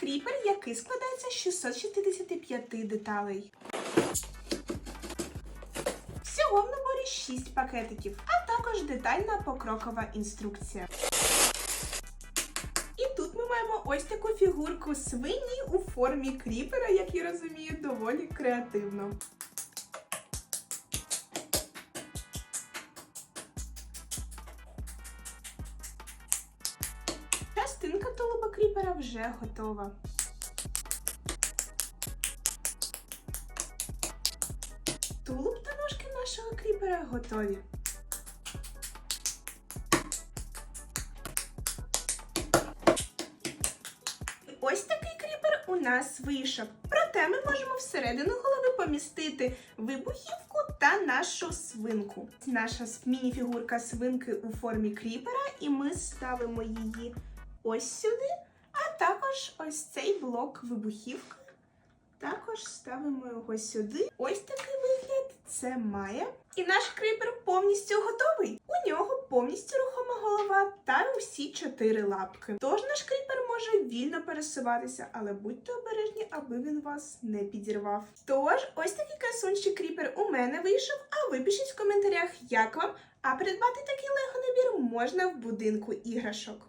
кріпер, який складається з 665 деталей. Всього в наборі 6 пакетиків, а також детальна покрокова інструкція. І тут ми маємо ось таку фігурку свині у формі кріпера, як я розумію, доволі креативно. Вже готова. Тулуб та ножки нашого кріпера готові. І Ось такий кріпер у нас вийшов. Проте ми можемо всередину голови помістити вибухівку та нашу свинку. Наша міні-фігурка свинки у формі кріпера, і ми ставимо її ось сюди, також ось цей блок вибухівки. Також ставимо його сюди. Ось такий вигляд це має. І наш кріпер повністю готовий. У нього повністю рухома голова та усі чотири лапки. Тож наш кріпер може вільно пересуватися, але будьте обережні, аби він вас не підірвав. Тож, ось такий красунчик кріпер у мене вийшов. А ви пишіть в коментарях, як вам. А придбати такий лего набір можна в будинку іграшок.